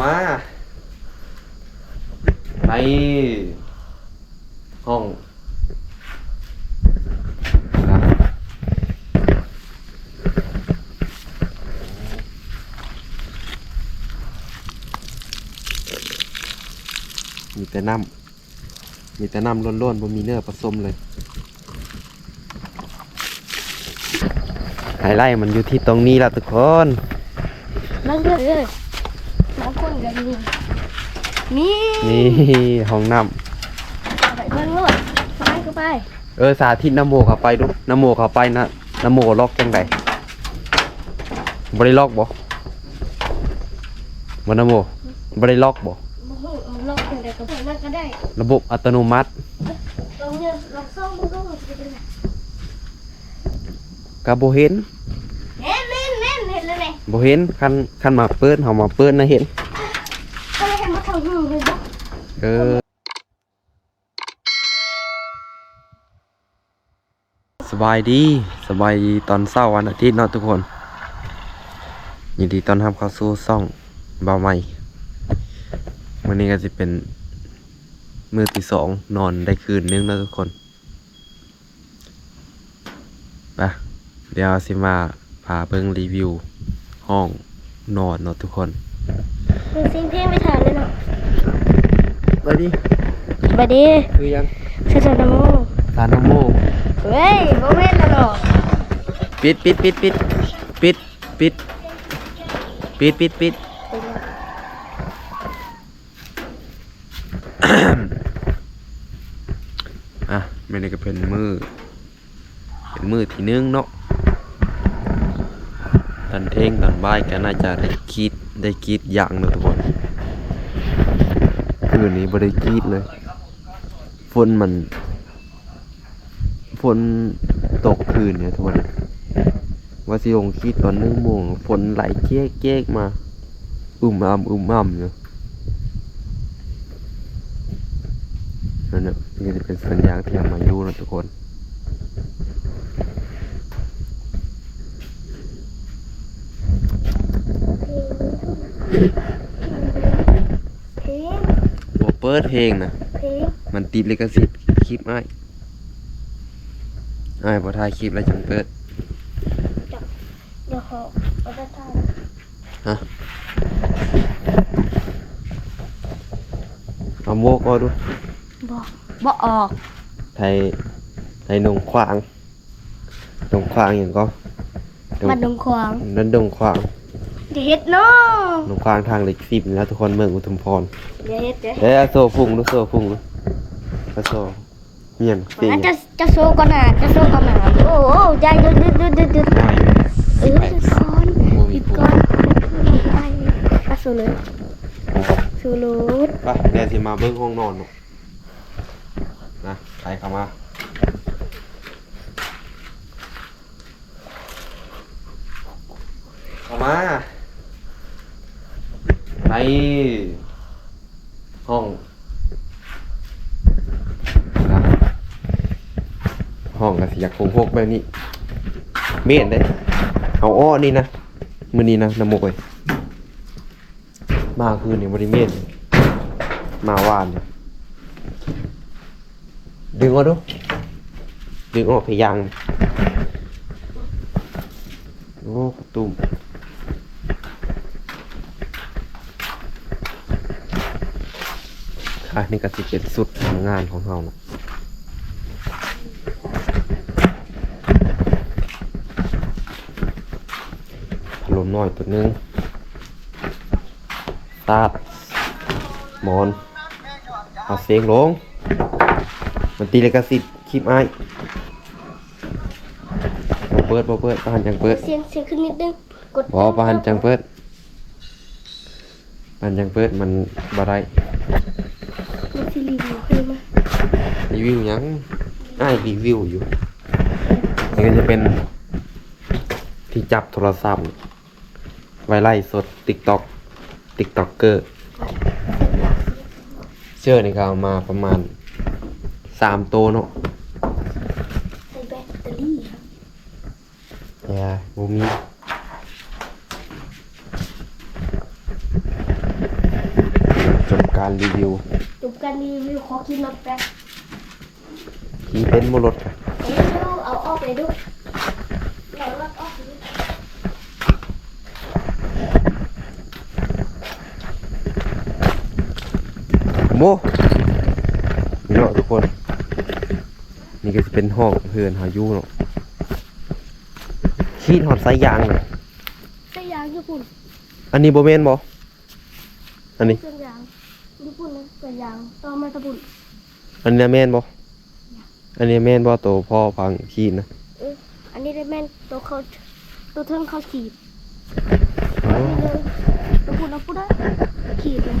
มาในห้องมีแต่น้ำ มีแต่น้ำล้นๆบ่มีเนื้อผสมเลย ไฮไลท์มันอยู่ที่ตรงนี้ละทุกคนนั่งเถอะเลย น้ำข้นกันนี่นี่นี่ห้องน้ไปเบิ่งโลดไปก็ไปำเออสาธิตน้ำโมเข้าไปดูน้ำโมเข้าไปนะน้ำโมล็อกจังไดบริล็อกบ่บ่น้ำโมบริล็อกบ่บ่ฮู้เอาลองจังไดก็เพิ่นมันก็ได้ระบบอัตโนมัติลองเนี่ยลองซ่อมมันก็สิเป็นไงกะบ่เห็น บ่เห็นคันคันมาเปิดเฮามาเปิดนะเห็นก็เลยให้มาทางหูเลยบ่เออสบายดีสบายดีตอนเช้าวันอาทิตย์เนาะทุกคนยินดีต้อนรับเข้าสู่ซ่องเบาใหม่วันนี้ก็จะเป็นมือที่สองนอนได้คืนนึงแล้วทุกคนไปเดี๋ยวสิมาพาเบิ่งรีวิว ห้องนอนเนาะทุกคนคือซิงเพลงไม่ทันเลยเนาะไปดิสวัสดีคือยังเชิญนโมสารนโมเฮ้ยบ่แม่นแล้วเนาะปิดปิดปิดปิดปิดปิดปิดปิดปิดอะไม่ได้ก็เป็นมือ เป็นมือที่หนึงเนาะต อนเท่งตอนบ่ายก็น่าจะได้คิดได้คิดอย่างนาะทุกคนคืนนี้บ่ได้คิดเลยฝนมันฝนตกคืนเนี่ยทุกคนว่าสิลงคิดตอนหนึ่งโมงฝนไหลเจ๊กเจ๊กมาอุ่มอ่ำอุ่มอ่ำอยู่นั่นน่ะนี่จะเป็นสัญญาณที่มาอยู่นะทุกคน เพลงบ่เปิดเพลงนะเพลงมันติดลิขสิทธิ์คลิปอ้ายอ้ายบ่ถ่ายคลิปแล้วจังเปิด เดี๋ยวขอเอาไปทานฮะเอาโมกเอาดูบ่บ่ออกไทยไทยนงขวางนงขวางอย่างก็ดงมาดงขวาง นั่นดงขวาง อย่าเฮ็ดเนาะนงขวางทางเหล็กสิบนี่แล้วทุกคนเมืองอุทุมพรอย่าเฮ็ดเด้อเอ้ยเอาโซ่พุ่งดูโซ่พุ่งดูเอาโซ่เมียนเตียงงั้นจะจะโซก่อนนะจะโซก่อนนะโอ้โอ้ใจดึดดึดดึดดึดดึดได้อยู่เออดึดก่อนดึดก่อนไปอะสู้เลยสู้รูดไปเดี๋ยวสิมาเบิ้งห้องนอนเนาะนะใครเข้ามาเข้ามา ในห้องนะห้องก็สิอยากคงพกแบบนี้ เมนได้เอาอ้อนี่นะมือนี้นะน้ำมกเลยมาคืนนี่บริเมนมาวานเนี่ยดึงออกดูดึงออกพยายางโอ้ตุ่ม ค่ะนี่ก็สิเป็นสุดทำงานของเราเนาะพัดลมน้อยตัวหนึงตาดหมอน เอาเสียงลง มันตีเลยกระสิทธิ์คลิปไอ้ายบ่เปิดบ่เปิดประหันจังเปิดเสียงเสียงขึ้นนิดนึงกดบ่ประหันจังเปิดประหันจังเปิดมันบ่ได้ มันสิรีวิวขึ้นมา รีวิวหยังอ้ายรีวิวอยู่นี่ก็จะเป็นที่จับโทรศัพท์ ไว้ไล่สด TikTok TikToker เชื่อนี่ก็เอามาประมาณสามโตวเนาะใส่แบตเตอรี่ครับอย่าบ่มีการรีวิว จบการรีวิวขอกินรถแป๊บ ขี่เป็นโมรถค่ะเดี๋ยวเราเอาออกเลยดูเราลอกออกเลยโมนี่เนาะทุกคน นี่ก็จะเป็นห้องเพื่อนหาอยูเนาะขีดหอดสายยางเลยใส่ยางญี่ปุ่น อันนี้โบเมนบออันนี้เครื่องยางญี่ปุ่นนะใส่ยางต่อมาตะบุนอันนี้แมนบอ อันนี้แมนบอตัวพ่อพังขีดนะเอออันนี้ได้แม่นตัวเขาตัวเทิงเขาขีดอ๋อนี่เลยตะบุนเอาพูดได้ขีดเลย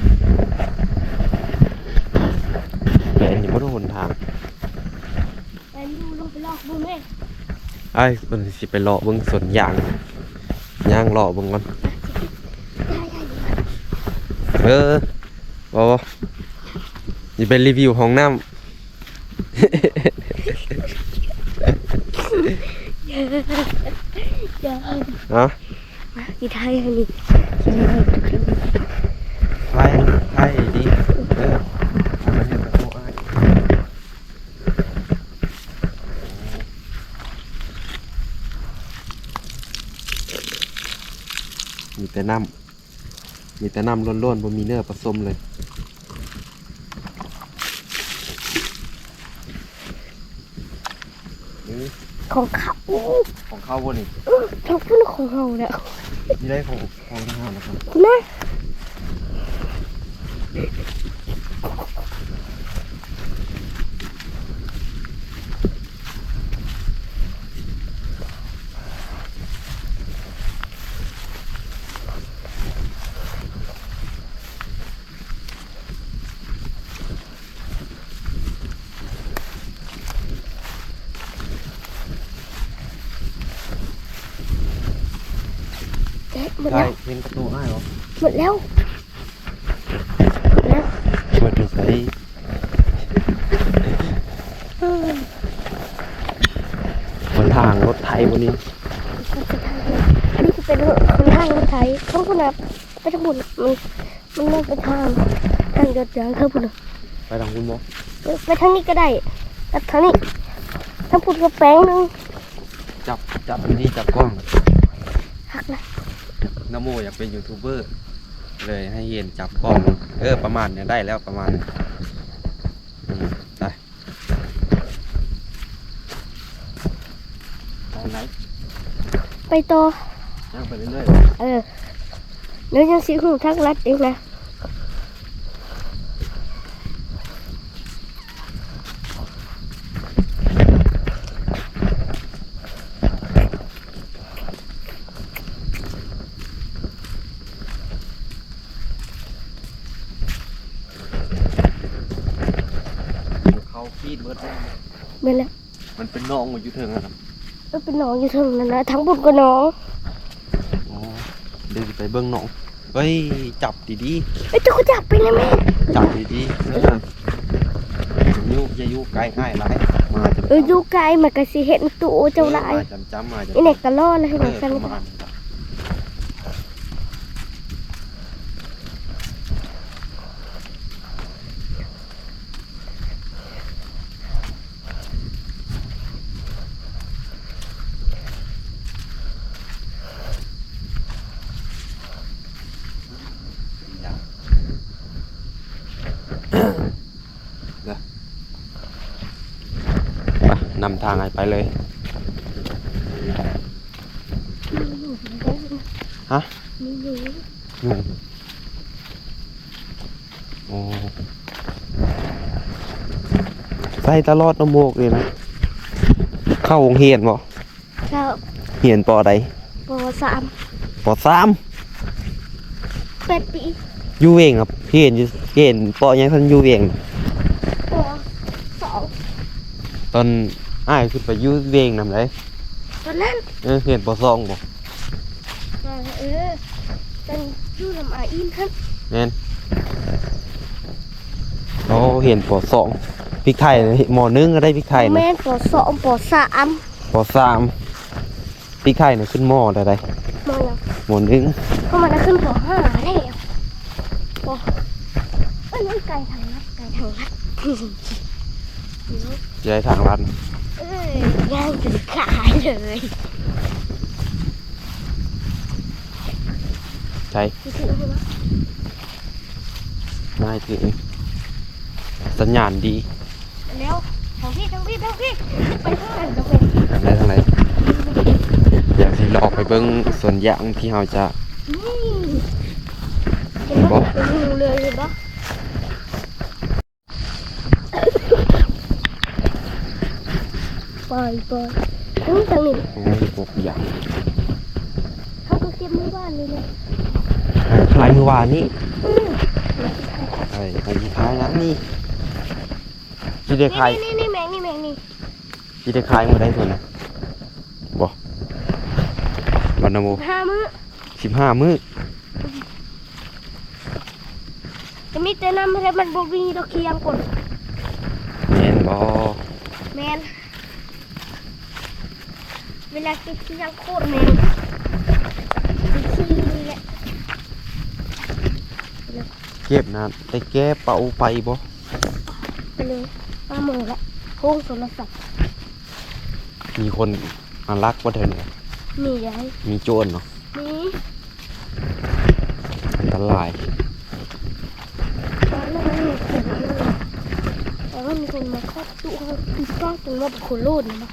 แต่อันนี้บ่ต้องหนทางไปดูลงไปลอกดูแม่ไอ้ายมันสิไปเลาะเบิ่งสวนยางยางเลาะเบิ่งก่อนได้ได้ได้เออบ่บ่นี่เป็นรีวิวห้องน้ำ อย่าเนาะมากี่ไทยอันนี้กินเลยทุกคนไล่ไล่ดีเออเอามาเฮ็ดประตูอ้ายมีแต่น้ำมีแต่น้ำล้วนๆบ่มีเนื้อผสมเลย ของเขาของเขาบ่นี่เออทั้งพูดของเขาเนี่ยนี่ได้ของของทหารนะครับนะ มดได้แล้วเห็นประตูอ้ายเหรอหมดแล้วหมดแล้วเปิดดูใส่เออบนทางรถไทยวันนี้มันจะทางไหนอันนี้คือเป็นคนทางรถไถข้างบนนะไปทางบนมันมันไม่เป็นทางทางเดินยางข้างบนน่ะไปทางคุณหมอเออไปทางนี้ก็ได้แต่ทางนี้ทางพุดก็แป้งหนึงจับจับอันนี้จับกล้องหักนะ นโมอยากเป็นยูทูบเบอร์เลยให้เห็นจับกล้องเออประมาณเนี้ยได้แล้วประมาณเนี้ยอืมได้ตอนไหนไปต่อย่างไปเรื่อยเออเดี๋ยวยังสีหูทักรัดเองนะ เขาฟีดเบิร์ดเป็นแล้วมันเป็นน้องมาอยู่เทิงอะครับเออเป็นหนองอยู่ทางนั้นนะทั้งบุญก็หนองอ๋อเดี๋ยวสิไปเบิ้งน้องเฮ้ยจับดีเอ้ยเจ้าก็จับไปนะแม่ๆจับดีๆเอออย่ายุอย่ายุไกลง่ายไรมาจะเอออยู่ไกลมันก็สิเห็นตัวเจ้าหลายมาจำจำมาจำไอ้เน็กก็ล่อเลยให้เอมันอกัน ประมาณนี้ครับเดี๋ยวไป นำทางให้ไปเลย ฮะมีอยู่อืมโอ้ใส่ตลอดน้ำโมกเลยนะ เข้าโรงเรียนบ่ครับเรียนปอใดปสามปอสามแปดปีอยู่เวงครับเรียนอยู่เรียนปอยังทันอยู่เวงปสองตอน อ้ายขึ้นไปอยู่เวงนำไดตอนนั้นเออเรียนปอสองบ่เออเป็นอยู่ลำอาอินท่านแม่นโอ้เรียนปอสองพริกไทยนะหมอนึงก็ได้พริกไทยนะแม่นปสองปสามปอสามพริกไทยนะขึ้นหม้อได้ไดมองแล้วหมอนึงเข้ามาได้ขึ้นปห้าได้ปเออ้ยนั่นไก่ทางลัดไก่ทางลัด เดี๋ยวจะได้ทางลัดเอ้ยย่างจนขายเลยใช่พี่ถือใช่ไหมง่ายถือสัญญาณดีแล้วทางพี่ทางพี่ทางพี่ไปข้างหลังก็ไปทางไหนทางไหนอยากที่เราออกไปเบิ้งสวนยางที่เราจะนี่เห็นบ่เป็นงูเลยเห็นปะ ปล่อยปล่อยทั้งทางนี้โอ้ยพวกยางเขาก็เก็บมือบ้านนี่เลยลายมือวานนี่ไอ้ไอ้ที่ท้ายนะนี่ที่ได้ขายนี่นี่นี่แมงนี่แมงนี่ที่ได้ขายมาได้ส่วนนะบอกวันนโมห้ามื้อสิบห้ามื้อจะมีแต่น้ำให้มันบวีดอกเคียงก่อนแมนบอแมน เวลากินเคียงโคตรแมนกินขี้นี่แหละเก็บนะได้แก้เป่าไปบ่ไปเลยมาเมือละโค้งโทรศัพท์มีคนมาลักว่าเธอเนี่ยมียายมีโจรเนาะมีอันตรายตอนนั้นมันมีคนเลยแต่ว่ามีคนมาครอบตู้เขาตีกล้องจนว่าเป็นคนโลดนะมั้ง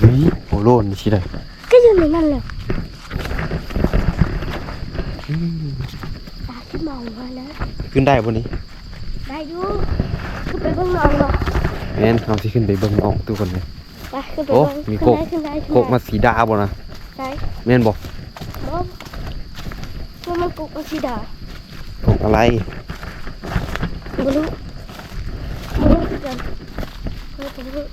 เฮ้ย โอโลนนี่สิเลยก็อยู่ในนั่นแหละอืมตาที่เมามานะขึ้นได้บนนี้ ได้อยู่ขึ้นไปเบื้องนองเนาะแมนเขาสิขึ้นไปเบิ่งน้องทุกคนเลยไปขึ้นไปโอ้เบิ่งมีขึ้นกบได้ขึ้นได้ขึ้นโกกมาได้สีดาบ่นะได้แมนบอกบ่ว่ามันกุกมันสีดาโกกอะไรบ่รู้บ่รู้คือกันเฮ้ยบ่รู้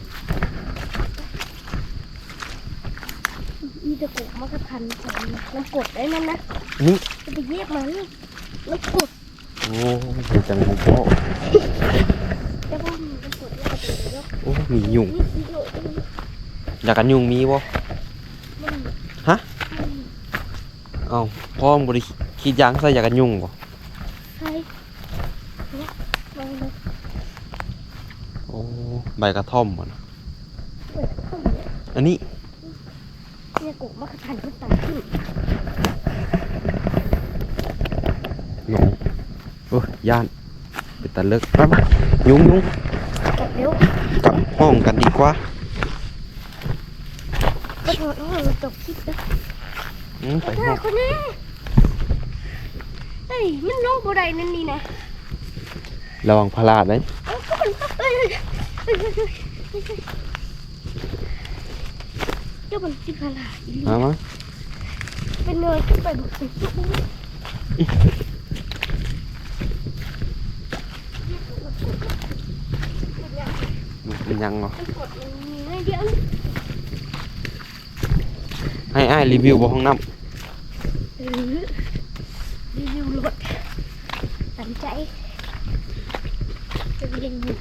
มีแต่กุกมันก็พันของน้ำกรดได้นั่นนะนี่จะไปเย็บมันน้ำกรดโอ้ยจังของพ่อแต่ว่ามันน้ำกรดแล้วก็เป็นเนาะโอ้มียุงนี่สิโลดนี่อยากกันยุงมีบ่มันฮะเอ้าพ่อมึงบ่ได้คิดหยังใส่อยากกันยุงบ่ใช่เนี่ยลองดูโอ้ใบกระท่อมบ่นะเปิดเข้ามาเนี่ยอันนี้เนี่ย กุกมันก็พันขึ้นตาขึ้นหนูโอ้ยย่านเป็นตะเลิกมามายุงยุงกดเร็วกลับห้องกันดีกว่าก็ถอดห้องจบคลิปนะอืมไปไปห้องคนนี้เฮ้ยมันลงบัวใดนั่นนี่นะระวังพลาดเลยเอาก็มันเอ้ยเอ้ยเอ้ยเอ้ยเอ้ยเอ้ย เจ้ามันจิพาลาอีหลีมามาเป็นเนยขึ้นไปบุกไปจุ๊บมันเป็นหยังเนาะมันกดมันมีให้เดียวนะให้อ้ายรีวิวบ่ห้องน้หรือรีวิวรถตันใจจะเรียนอยู่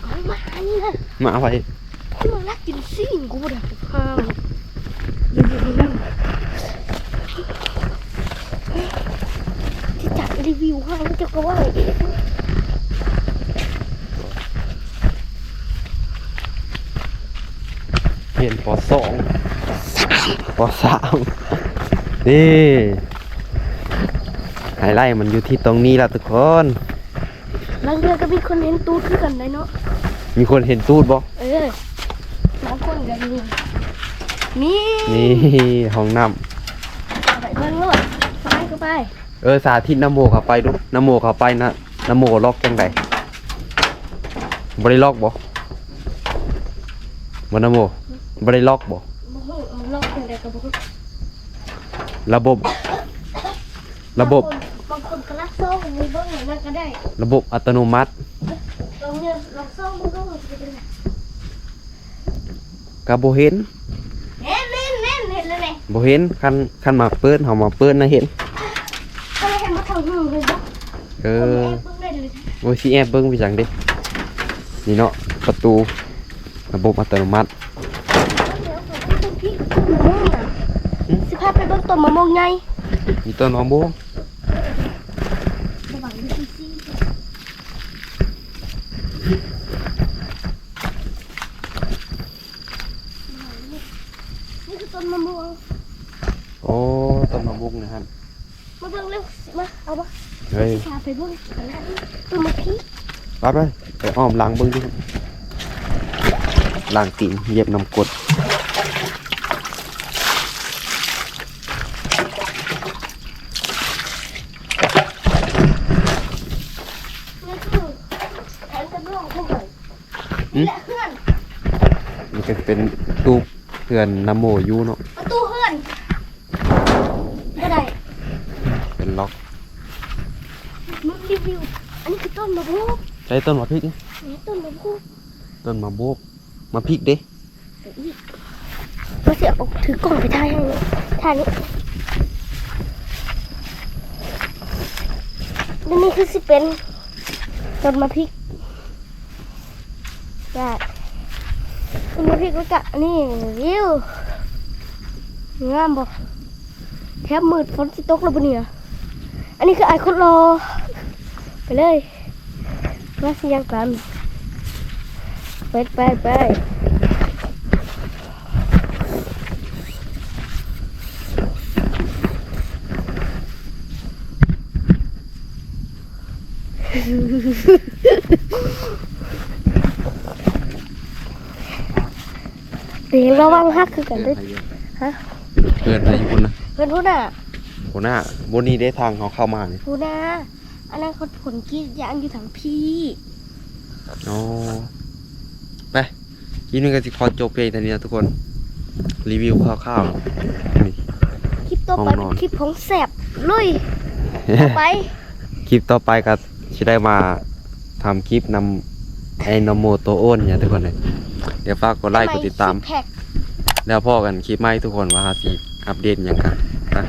เอามานี่นะำมาเอาไป คุณรักกินซิ่งกูดักข้าวรีวิวนั่งที่จัดรีวิวห้างเจ้าก็ว่าเปลี่ยนปสองปสามนี่ไฮไลท์มันอยู่ที่ตรงนี้ละทุกคนบางเดือนก็มีคนเห็นตูดคือกันเลยเนาะมีคนเห็นตูดบ่เออบาง คนก็มีนี่นี่ห้องน้ไปเบิ่งเลยไปก็ไปำเออสาธิตน้ำโมเข้าไปดูน้ำโมเข้าไปนะน้ำโมล็อกจังไดบ่ได้ล็อกบ่บ่น้ำโมบ่ได้ล็อกบ่บ่ฮู้เอาลอกเป็นไดก็บ่ฮู้ระบบ ระบบ บางคนก็รักโซ่มีเบิ่งอย่างนั้นก็ได้ระบบอัตโนมัติลองเนี่ยลองโซ่มันก็มันจะเป็นไง ก็บ่เห็นเห็นเห็นเห็นเห็นแล้วไงบ่เห็นคันคันมาเปิดเฮามาเปิดนะเห็นก็เลยเห็นมาทางหูเลยบ่เอเอออเบิ่งได้เลยโอ้ยสิแอบเบิ่งไปจังเด้นี่เนาะประตูระบบอัตโนมัติเดี๋ยวผมต้องพริกต้นมะม่วงน่ะสิพาไปเบิ่งต้นมะม่วงใหญ่มีต้นมะม่วง ระหว่างวิธีซี โอ้ต้นมะบุกนะครับ มาเบิ่งเร็วสิมาเอามา เฮ้ยพาไปเบิ่งอันนั้นต้นมะพริกรับเลยไปอ้อมล้างเบิ้งดิครับล้างตีนเหยียบน้ำกดนี่คือแผนจำลองของเรานี่แหละเพื่อนนี่ก็เป็นตู้เพื่อนนโมยูเนาะ ประตูเพื่อนก็ได้ เป็นล็อก มึงรีวิว อันนี้คือต้นมะพร้าว ใช้ต้นมะพริกนี่อันนี้ต้นมะพร้าวต้นมะบุกมะพริกเด้เราเสียออกถือกล่องไปท่ายให้ท่านี้แล้วนี่คือสิเป็นต้นมะพริกได้ต้นมะพริกแล้วก็นี่วิวงามบ่แทบมืดฝนสิตกแล้วปะเนี่ยอันนี้คือไอคอนรอไปเลย มาสิยังกันไปไปไปเดี๋ยวระวังฮักคือกันด้วยฮะเพื่อนอะไรอยู่คนนะเพื่อนพูดน่ะหัวหน้าบนนี้ได้ทางเขาเข้ามาเนี่ยพูดน่ะ อันนั้นเขาผลกรีดยางอยู่ถังพี่อ๋อไปคลิปนี้ก็จะขอจบเพียงเท่านี้นะทุกคน รีวิวคร่าวๆนี่ คลิปต่อไปห้องนเป็อนนคลิปของแสบลุยไป คลิปต่อไปก็จะได้มาทำคลิปนำไอ้นโมโตโอนเนี่ยทุกคนเลยเดี๋ยวฝากกดไลค์กดติดตามซิกแพคแล้วพ่อกันคลิปใหม่ทุกคนว่าสิอัปเดตหยังกันนะ